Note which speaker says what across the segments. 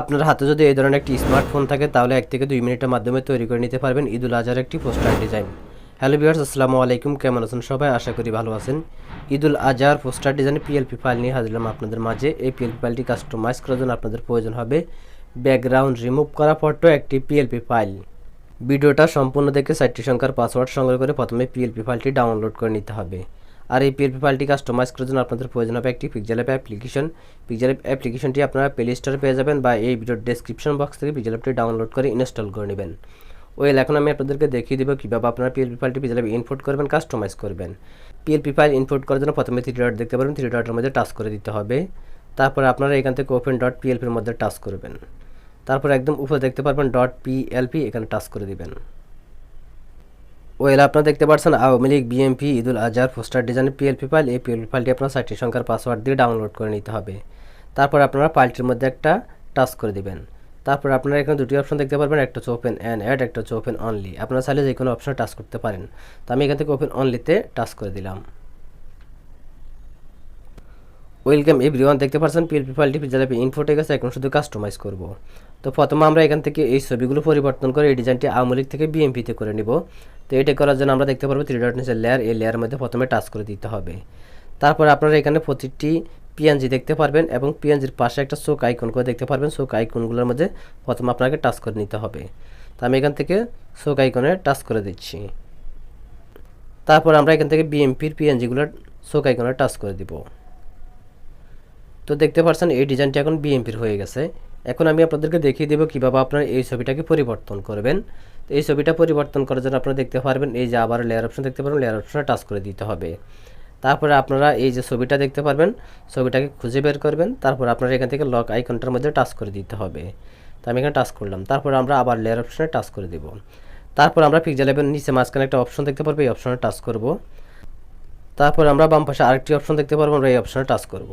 Speaker 1: আপনার হাতে যদি এই ধরনের একটি স্মার্টফোন থাকে, তাহলে এক থেকে দুই মিনিটের মাধ্যমে তৈরি করে নিতে পারবেন ঈদুল আজহার একটি পোস্টার ডিজাইন। হ্যালো ভিউয়ার্স, আসসালামু আলাইকুম। কেমন আছেন সবাই? আশা করি ভালো আছেন। ঈদুল আজহার পোস্টার ডিজাইন পিএলপি ফাইল নিয়ে হাজিরলাম আপনাদের মাঝে। এই পিএলপি ফাইলটি কাস্টমাইজ করার জন্য আপনাদের প্রয়োজন হবে ব্যাকগ্রাউন্ড রিমুভ করা ফটো একটি পিএলপি ফাইল ভিডিওটা সম্পূর্ণ দেখে সাইটটি সংখ্যার পাসওয়ার্ড সংগ্রহ করে প্রথমে পিএলপি ফাইলটি ডাউনলোড করে নিতে হবে। আর এই পিএলপি ফাইলটি কাস্টমাইজ করার জন্য আপনাদের প্রয়োজন হবে একটি Pixel app application Pixel app অ্যাপ্লিকেশনটি আপনারা প্লে স্টোরে পেয়ে যাবেন বা এই ভিডিওর ডেসক্রিপশন বক্স থেকে পিকজেল অ্যাপটি ডাউনলোড করে ইনস্টল করে নেবেন। ওয়েল এখন আমি আপনাদেরকে দেখিয়ে দেবো কীভাবে আপনারা পিএলপি ফাইলটি পিকজেল অ্যাপে ইনপুট করবেন কাস্টমাইজ করবেন। পিএলপি ফাইল ইনপুট করার জন্য প্রথমে থ্রি ডট দেখতে পারবেন থ্রি ডটের মধ্যে টাচ করে দিতে হবে। তারপরে আপনারা এখান থেকে ওপেন ডট পিএলপির মধ্যে টাচ করবেন। তারপর একদম উপরে দেখতে পারবেন ডট পিএলপি এখানে টাচ করে দিবেন। ওয়েল আপনারা দেখতে পাচ্ছেন আওয়ামী লীগ বিএমপি ঈদুল আজহার পোস্টার ডিজাইন পিএলপি ফাইল এই পিএলপি ফাইলটি আপনার সাইটটি সংখ্যার পাসওয়ার্ড দিয়ে ডাউনলোড করে নিতে হবে। তারপর আপনারা ফাইলটির মধ্যে একটা টাচ করে দেবেন। তারপর আপনারা এখানে দুটি অপশন দেখতে পারবেন, একটা হচ্ছে ওপেন অ্যান্ড অ্যাড একটা হচ্ছে ওপেন অনলি আপনারা চাইলে যে কোনো অপশনে টাচ করতে পারেন। তো আমি এখান থেকে ওপেন অনলিতে টাচ করে দিলাম। ওয়েলকাম এভরিওয়ান দেখতে পাচ্ছেন পিএলপি ফাইলটি পিজালাপি ইনফোটে গেছে এখন শুধু কাস্টমাইজ করব। তো প্রথমে আমরা এখান থেকে এই ছবিগুলো পরিবর্তন করে এই ডিজাইনটি আওয়ামী লীগ থেকে বিএমপিতে করে নিব। তো এটা করার জন্য আমরা দেখতে পারব থ্রি ডট নিচে লেয়ার এই লেয়ারের মধ্যে প্রথমে টাচ করে দিতে হবে। তারপর আপনারা এখানে প্রতিটি পিএনজি দেখতে পারবেন এবং পিএনজির পাশে একটা চোখ আইকন করে দেখতে পারবেন। চোখ আইকনগুলোর মধ্যে প্রথমে আপনাকে টাচ করে নিতে হবে। তো আমি এখান থেকে চোখ আইকনে টাচ করে দিচ্ছি। তারপর আমরা এখান থেকে বিএমপির পিএনজিগুলোর চোখ আইকনে টাচ করে দিব। তো দেখতে পাচ্ছেন এই ডিজাইনটি এখন বিএমপির হয়ে গেছে। এখন আমি আপনাদেরকে দেখিয়ে দেবো কীভাবে আপনারা এই ছবিটাকে পরিবর্তন করবেন। তো এই ছবিটা পরিবর্তন করার জন্য আপনারা দেখতে পারবেন, এই যে আবার লেয়ার অপশন দেখতে পারবেন লেয়ার অপশনে টাচ করে দিতে হবে। তারপরে আপনারা এই যে ছবিটা দেখতে পারবেন, ছবিটাকে খুঁজে বের করবেন, তারপর আপনারা এখান থেকে লক আইকনটার মধ্যে টাচ করে দিতে হবে। তো আমি এখানে টাচ করলাম, তারপর আমরা আবার লেয়ার অপশনে টাচ করে দেব। তারপর আমরা পিকজেল অ্যাপের নিচে মাঝখানে একটা অপশন দেখতে পারব, এই অপশনে টাচ করব। তারপর আমরা বাম পাশে আরেকটি অপশন দেখতে পারব, আমরা এই অপশনে টাচ করব।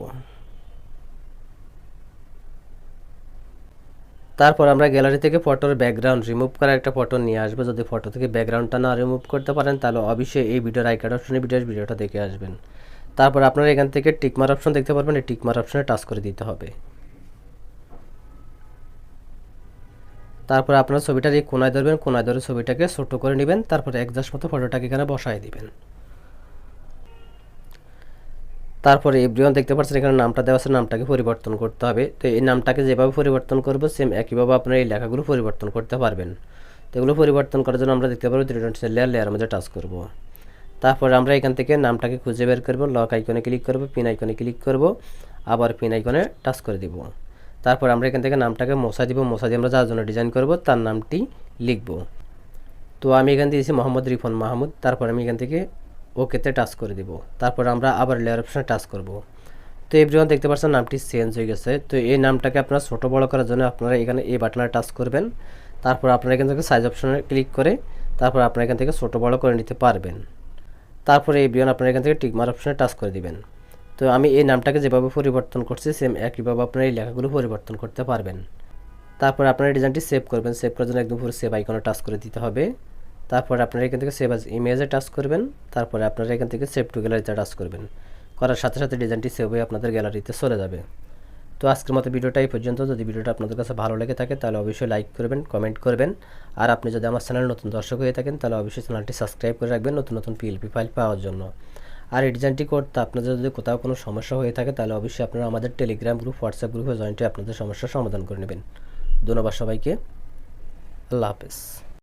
Speaker 1: তারপর আমরা গ্যালারি থেকে ফটোর ব্যাকগ্রাউন্ড রিমুভ করার একটা ফটো নিয়ে আসব। যদি ফটো থেকে ব্যাকগ্রাউন্ডটা না রিমুভ করতে পারেন, তাহলে অবশ্যই এই ভিডিওর আই কার্ড অপশনে ভিডিওর ভিডিওটা দেখে আসবেন। তারপর আপনারা এখান থেকে টিকমার অপশন দেখতে পারবেন, এই টিকমার অপশনে টাচ করে দিতে হবে। তারপর আপনার ছবিটার এই কোনায় ধরবেন, কোনায় ধরে ছবিটাকে ছোট করে নেবেন, তারপর একজাস্ট মতো ফটোটাকে এখানে বসায় দিবেন। তারপরে এভরিওয়ান দেখতে পাচ্ছেন এখানে নামটা দেওয়া আছে, নামটাকে পরিবর্তন করতে হবে। তো এই নামটাকে যেভাবে পরিবর্তন করব সেম একইভাবে আপনারা এই লেখাগুলো পরিবর্তন করতে পারবেন। তো এগুলো পরিবর্তন করার জন্য আমরা দেখতে পারব ত্রিটন লেয়ার লেয়ার মধ্যে টাচ করব। তারপরে আমরা এখান থেকে নামটাকে খুঁজে বের করব লক আইকনে ক্লিক করব পিন আইকনে ক্লিক করব, আবার পিন আইকনে টাচ করে দিব। তারপর আমরা এখান থেকে নামটাকে মশা দিব, মশা দিয়ে আমরা যার জন্য ডিজাইন করব, তার নামটি লিখব। তো আমি এখান থেকে দিয়েছি মোহাম্মদ রিফন মাহমুদ, তারপর আমি এখান থেকে ওকেতে টাচ করে দিব। তারপর আমরা আবার লেয়ার অপশনে টাচ করব। তো এভরিওয়ান দেখতে পাচ্ছেন নামটি চেঞ্জ হয়ে গেছে। তো এই নামটাকে আপনারা ছোটো বড় করার জন্য আপনারা এখানে এই বাটনে টাচ করবেন। তারপর আপনারা এখান থেকে সাইজ অপশনে ক্লিক করে তারপর আপনারা এখান থেকে ছোটো বড় করে নিতে পারবেন। তারপরে এই বিয়ন আপনারা এখান থেকে টিকমার অপশনে টাচ করে দিবেন। তো আমি এই নামটাকে যেভাবে পরিবর্তন করছি সেম একইভাবে আপনারা এই লেখাগুলো পরিবর্তন করতে পারবেন। তারপর আপনারা ডিজাইনটি সেভ করবেন। সেভ করার জন্য একদম পুরো সেভ আইকনে টাচ করে দিতে হবে। তারপর আপনারা এখান থেকে সেভ আজ ইমেজে টাচ করবেন, তারপরে আপনারা এখান থেকে সেভ টু গ্যালারিতে টাচ করবেন। করার সাথে সাথে ডিজাইনটি সেভ হয়ে আপনাদের গ্যালারিতে চলে যাবে। তো আজকের মতো ভিডিওটা এই পর্যন্ত। যদি ভিডিওটা আপনাদের কাছে ভালো লেগে থাকে, তাহলে অবশ্যই লাইক করবেন কমেন্ট করবেন। আর আপনি যদি আমার চ্যানেল নতুন দর্শক হয়ে থাকেন, তাহলে অবশ্যই চ্যানেলটি সাবস্ক্রাইব করে রাখবেন নতুন নতুন পিএলপি ফাইল পাওয়ার জন্য। আর এই ডিজাইনটি করতে আপনাদের যদি কোথাও কোনো সমস্যা হয়ে থাকে, তাহলে অবশ্যই আপনারা আমাদের টেলিগ্রাম গ্রুপ হোয়াটসঅ্যাপ গ্রুপে জয়েন্টে আপনাদের সমস্যার সমাধান করে নেবেন। ধন্যবাদ সবাইকে। আল্লাহ হাফেজ।